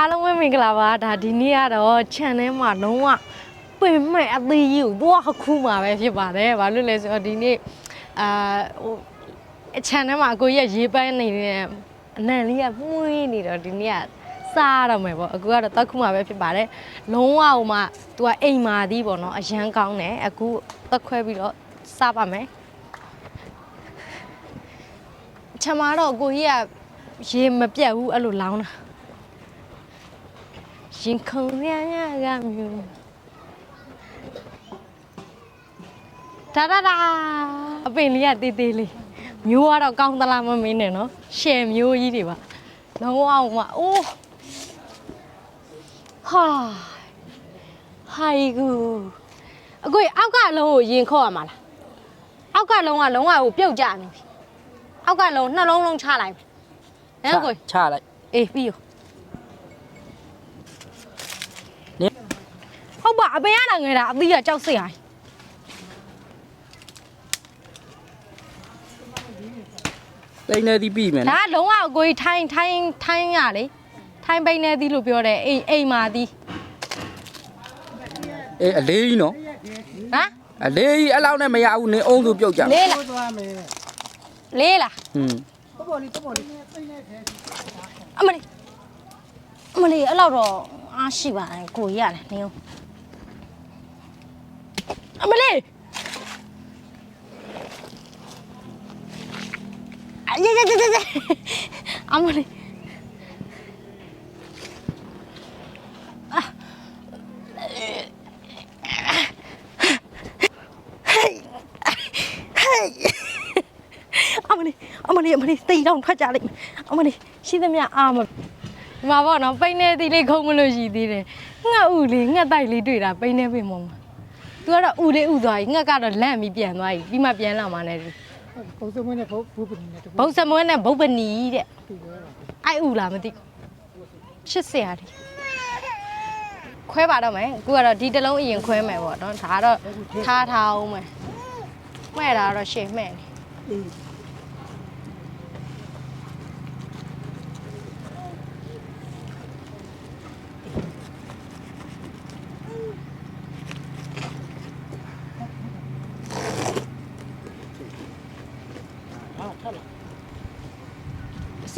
အားလုံးပဲမင်္ဂလာပါဒါဒီနေ့ကတော့ channel မှာလုံးဝပင်မဲ့အသေးကြီးကိုတော့ခခုမှာပဲဖြစ်ပါတယ်ဘာလို့လဲဆိုတော့ဒီနေ့အာဟို channel မှာအကိုကြီးကရေးပန်းနေတဲ့အနံလေးကမှုေးနေတော့ဒီနေ့ကစားရတော့မယ်ပေါ့အကူကတော့တောက်ခုမှာပဲဖြစ်ပါတယ်လုံးဝဟိုမှာ तू ကအိမ်မာသည်ပေါ့နော်အရန်ကောင်းတယ်အခုတက်ခွဲပြီးတော့စားပါမယ်ချမတော့ကိုကြီးကရေမပြတ်ဘူးအဲ့လိုလောင်းတာ ရင်ခုန်ရရကမျိုးဒါဒါဒါအပင်လေးကတေးသေးလေးမျိုးကတော့ကောင်းသလားမမင်းနဲ့နော်ရှယ်မျိုးကြီးတွေပါလုံးဝအောင်မအိုးဟာဟိုင်ကူအကိုကြီးအောက်ကလုံးကိုရင်ခေါ်ရမှာလားအောက်ကလုံးကလုံးဝကိုပြုတ်ကြနေပြီအောက်ကလုံးနှလုံးလုံးချလိုက်မယ်ဟဲ့ကိုချလိုက်အေးပြီးရော နင် ဟုတ်ပါအပင်ရတာငယ်တာအသီးကကြောက်စရာတိတ်နေသည်ပြီမယ်နော်ဒါကလုံးဝအကိုကြီးထိုင်းထိုင်းထိုင်းရလေထိုင်းပိန်းနေသည်လို့ပြောတယ်အိမ်အိမ်မာသည်အေးအလေးကြီးနော်ဟမ်အလေးကြီးအဲ့လောက်နဲ့မရဘူးနင်းအုံးသူပြုတ်ကြလေးလားလေးလားဟွန်းအမလေးအမလေးအဲ့လောက်တော့အားရှိပါတယ်ကိုကြီးရတယ်နင်းဦး အမလေးအေးရေရေရေရေအမလေးအမလေးအမလေးအမလေးတိတ်တော့ထွက်ကြလိမ့်မယ်အမလေးရှိသမျှအာမဒီမှာပေါ့နော်ပိန်းနေသေးလေးခုံမလို့ရှိသေးတယ်ငှက်ဥလေးငှက်တိုက်လေးတွေ့တာပိန်းနေပြီမုံ သူကတော့ဥလေးဥသွားပြီငှက်ကတော့လန့်ပြီးပြန်သွားပြီပြီးမှပြန်လာမှလည်းပုံစံမနဲ့ဘုတ်ဘူးပနေတယ်ဘုတ်စမွန်းနဲ့ဘုတ်ပနီတဲ့အဲ့ဥလားမသိရှစ်ဆရာဒီခွဲပါတော့မယ်အခုကတော့ဒီတစ်လုံးအရင်ခွဲမယ်ပေါ့နော်ဒါကတော့ထားထားအောင်မယ်မဲ့တာတော့ရှေ့မဲ့နေ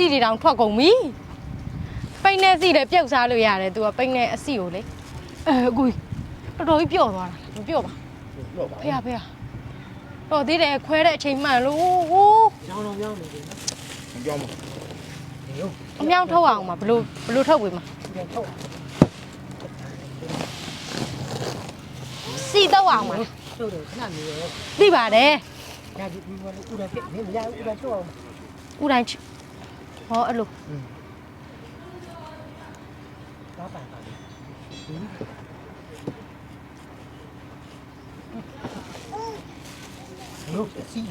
စီတွေတောင်ထွက်ကုန်ပြီပိန်းနဲ့စီတယ်ပြုတ်စားလို့ရတယ်သူကပိန်းနဲ့အစီကိုလေအဲအကူတော်တော်ကြီးပြော့သွားတာမပြော့ပါတော့ပါဖေရဖေရတော့သေးတယ်ခွဲတဲ့အချိန်မှန်လို့ဟိုးကျောင်းတော်ပြောင်းနေတယ်နော်ကျောင်းမဒီရောအမြောက်ထုတ်အောင်ပါဘလို့ဘလို့ထုတ်ပေးမှာပြန်ထုတ်စီတော့အောင်ပါလားထုတ်တယ်ခဏနေရောသိပါတယ်ညာဒီဒီကလည်းဥဒကနေမရဥဒတော့ဥတိုင်းချ ဟောအဲ့လိုတာပါတာလို့စီ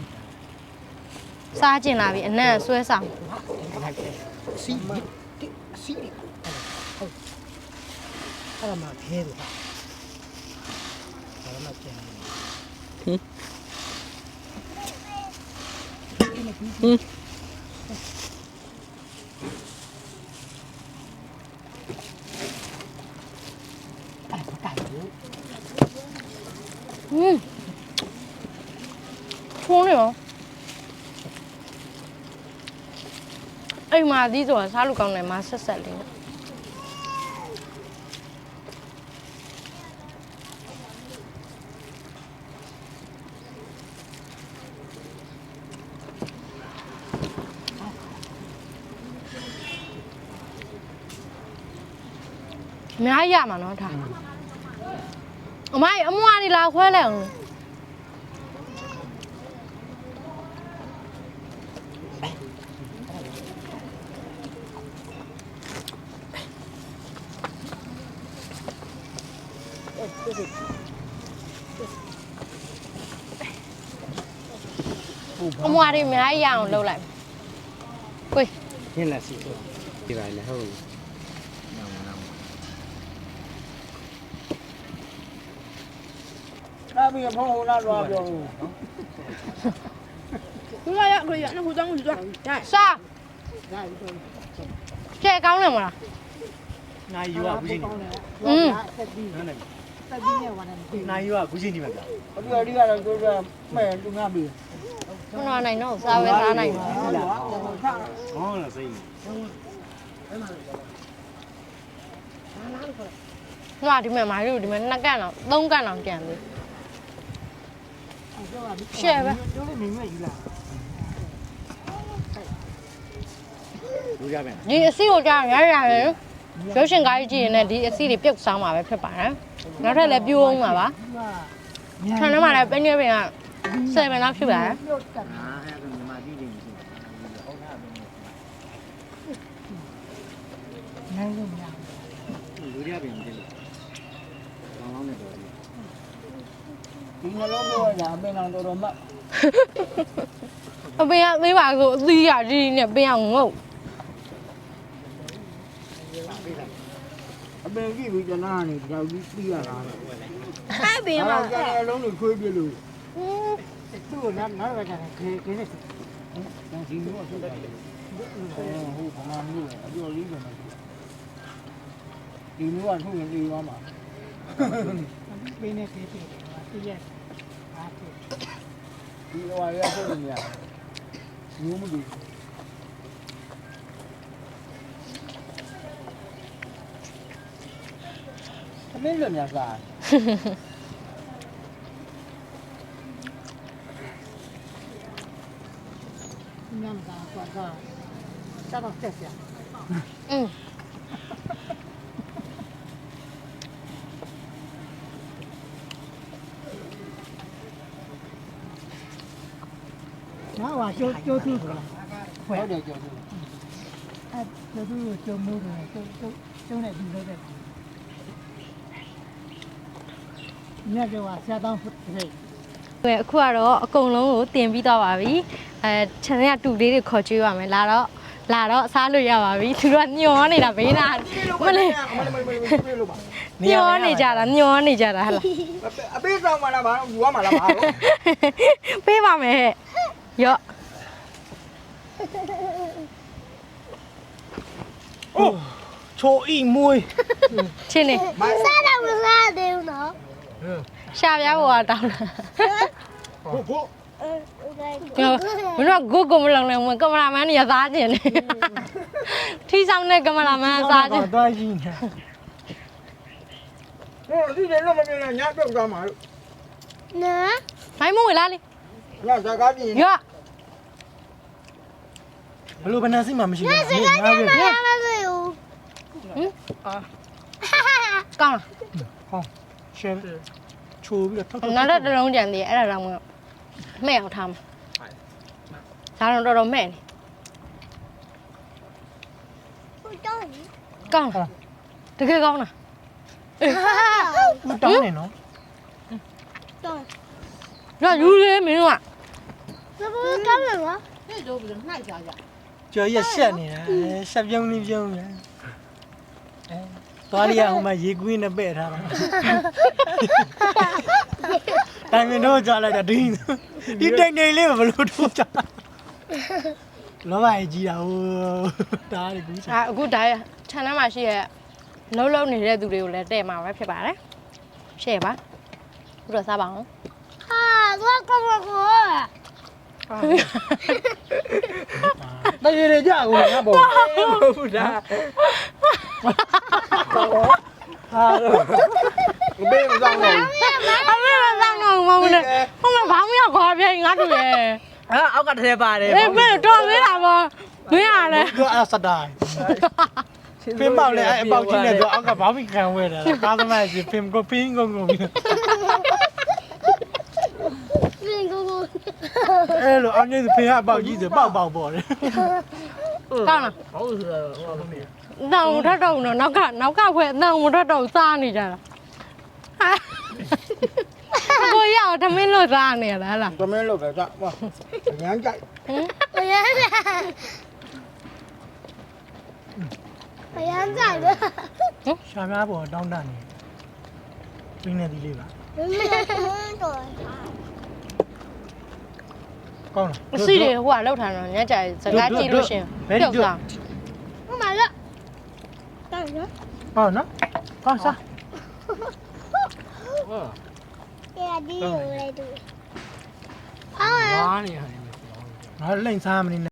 စားကျင်လာပြီအနံ့ဆွဲဆောင်လိုက်တယ်စီတိစီဟုတ်အဲ့ဒါမှခဲတယ်ဟာအဲ့ဒါမှကျန်တယ်အဲ့ဒါတိုင်လို့ ဟင်းထုံးနေရောအိမ်မှာသီးဆိုတာစားလို့ကောင်းတယ်မဆက်ဆက်လေးနဲ့အများကြီးရမှာနော်ဒါအမကြီး အမွားနေလာခွဲလိုက်အောင်အမွားတွေအများကြီးရအောင်လုပ်လိုက်ကိုယ် မီအဖုံးဟိုနာလွားပြောလို့နော်သူကရခရီးရနှစ်ခုတောင်းလို့ကြွားဒါစာဒါယူတော့ကျဲကောင်းတယ်မလားနိုင်ယူကဘူးချင်းနေอืมသက်ပြီးသက်ပြီးနဲ့ဝါနေတယ်နိုင်ယူကဘူးချင်းနေမှာဗျာအခုအဓိကတော့သူကမဲ့လူငါမီခဏနိုင်တော့စားဝဲစားနိုင်တော့ဟုတ်လားဟုတ်လားစိတ်အဲ့မှာဟွာဒီမှာမာရီတို့ဒီမှာနှစ်ကန်တော့သုံးကန်တော့ကြံပြီ ရှယ်ပဲတို့လည်းနေမဲ့ယူလာလူရပြန်ဒီအစီကိုကြာရရရင်ရုပ်ရှင်ကားကြီးကြည့်ရင်လည်းဒီအစီတွေပြုတ်စားမှာပဲဖြစ်ပါတယ်နောက်ထပ်လည်းပြိုးအောင်မှာပါခြံထဲမှာလည်းပင်းနေပင်က7လောက်ဖြစ်ပါတယ်ပြုတ်တက်အာအဲ့ဒါညီမတီးတယ်မရှိဘူးဟုတ်တာပဲနိုင်လို့မရလူရပြန်တယ်လောင်းလောင်းနေတော့ ဘူး ဒီနှလုံးပြောရအပင်အောင်တော်တော်မှတ်အပင်ကသေးပါဆိုအသီးရကြီးနဲ့ပင်အောင်ငုတ်အပင်ကြည့်ပြီးကျွန်တော်ကနေကြောက်ပြီးပြီးရတာအဲ့ဘေးဒီမှာမှာကျန်တဲ့အလုံးကိုခွေးပြလို့သူ့ကိုနောက်နောက်ရကြတယ်ခေခေနဲ့ကျန်စီမျိုးဆက်တယ်ဟုတ်ဘာမှမလို့အပြော်လေးပဲဒီမျိုးကထုတ်ရင်လေးသွားမှာပင်းနဲ့ခေခေတည့်ရက်အားဖြင့် ဒီဟိုရရထုတ်လို့မရမျိုးမလို့အမင်းလည်းများစားညံတာကွာကစားတော့တက်ပြอืม ငါ ကကျိုးကျိုးသူဆိုတာဟုတ်တယ်ကျိုးသူအဲကျိုးသူကိုကျိုးမိုးတယ်ကျိုးကျိုးကျိုးနဲ့ဒီလိုတဲ့ညကျော်ကဆရာတောင်းဖတ်တယ်အဲအခုကတော့အကုန်လုံးကိုတင်ပြီးတော့ပါပြီအဲခြံထဲကတူလေးတွေခေါ်ကြွေးပါမယ်လာတော့လာတော့စားလို့ရပါပြီသူတို့ကညှောနေတာဘေးနာမလေးမလေးမလေးမလေးပြေးလို့ပါညှောနေကြတာညှောနေကြတာဟလားအပေးဆောင်မလားဘာယူရမလားဘာလို့ပေးပါမယ်ဟဲ့ ရော့ချိုဤမွေးချင်းနေစားတော့မစားသေးဘူးနော်ရှာပြားပေါ်ကတောင်းတာဟုတ်ဟုတ်မင်းတို့ကဂုတ်ကမလောင်နေဝင်ကင်မရာမန်ကြီးစားခြင်းနေထီဆောင်တဲ့ကင်မရာမန်စားခြင်းသွားရှိနေဟိုဒီလည်းမမြင်နဲ့ညပြုတ်သွားမှာလို့နော်မိုင်းမဝင်လာလေညစကားပြင်ရော့ ဘလို့ဘယ်နှစိမှမရှိဘူးစကားကြမ်းမရမသေးဘူးကောင်းရှယ်ချိုးပြီးတော့ထောက်လားနောက်တော့တစ်လုံးကြံသေးတယ်အဲ့ဒါတော့မဲ့အောင်ထားမှာဒါတော့တော်တော်မဲ့နေဟုတ်တော့ကောင်းလားတကယ်ကောင်းလားဦးတောင်းနေနော်တော့ရော့ယူလေမင်းတို့ကဘယ်လိုကောင်းလဲနော် ကျော်ရက်ဆက်နေတာဆက်ပြုံးနေပြုံးနေအဲသွားလျာဟိုမှာရေကွင်းနဲ့ပဲ့ထားတာတိုင်မင်တော့ကြားလိုက်တာဒင်းဒီတိတ်နေလေးဘလို့ထိုးကြလောဘကြီးတာဟိုတားရကူးချာအာအခုဒါရခြံထဲမှာရှိရဲ့လှုပ်လှုပ်နေတဲ့သူတွေကိုလည်းတဲ့မှာပဲဖြစ်ပါတယ်ရှေ့ပါခုတော့စားပါအောင်ဟာသွားကောင်းကော တရေရကြကိုငါပေါ့ဟုတ်လားဟာတော့ဘေးမဆောင်တော့အမေကစောင်းတော့မဟုတ်နဲ့ဟိုမှာဘာမှမခေါ်ပြငါတို့ရဲ့အဲ့အောက်ကတည်းပါတယ်အေးမေတော်သေးတာပေါ့မင်းရလဲကအဲ့စတိုင်းဖင်ပေါက်လေအဲ့အပေါက်ကြီးနဲ့ဆိုအောက်ကဘာမှခံဝဲတယ်ကားသမားကြီးဖင်ကိုဖင်းကုန်ကုန်ပြီး ပြင်ကိုကို အဲ့လိုအောင်ကြီးဖင်ကအပေါက်ကြီးဆိုပေါက်ပေါက်ပေါ်တယ်ကောင်းလားဟုတ်ဆိုတော့ဟောမင်းနောင်ထတော့တော့နောက်ကနောက်ကဖွဲနောင်မထတော့စားနေကြတာဟာကိုရအောင်သမင်းလို့စားနေရလားလားသမင်းလို့ပဲကဟောရမ်းကြိုက်ဟင်ဘယ်ရမ်းလဲဘယ်ရမ်းကြိုက်လဲရှာများပေါ်တောင်းတနေပြင်းနေသည်လေးပါဘယ်လိုတော့ ကောင်းလားအစီတွေဟိုကလောက်ထားတော့ညကြိုင်စကားကြည့်လို့ရှင်ပြုတ်စားမမလာတာရပါနော်ကောင်းစားဟာတရားဒီလိုလေတူဟာ ဘာနေရလဲငါလိမ့်စားမနေနဲ့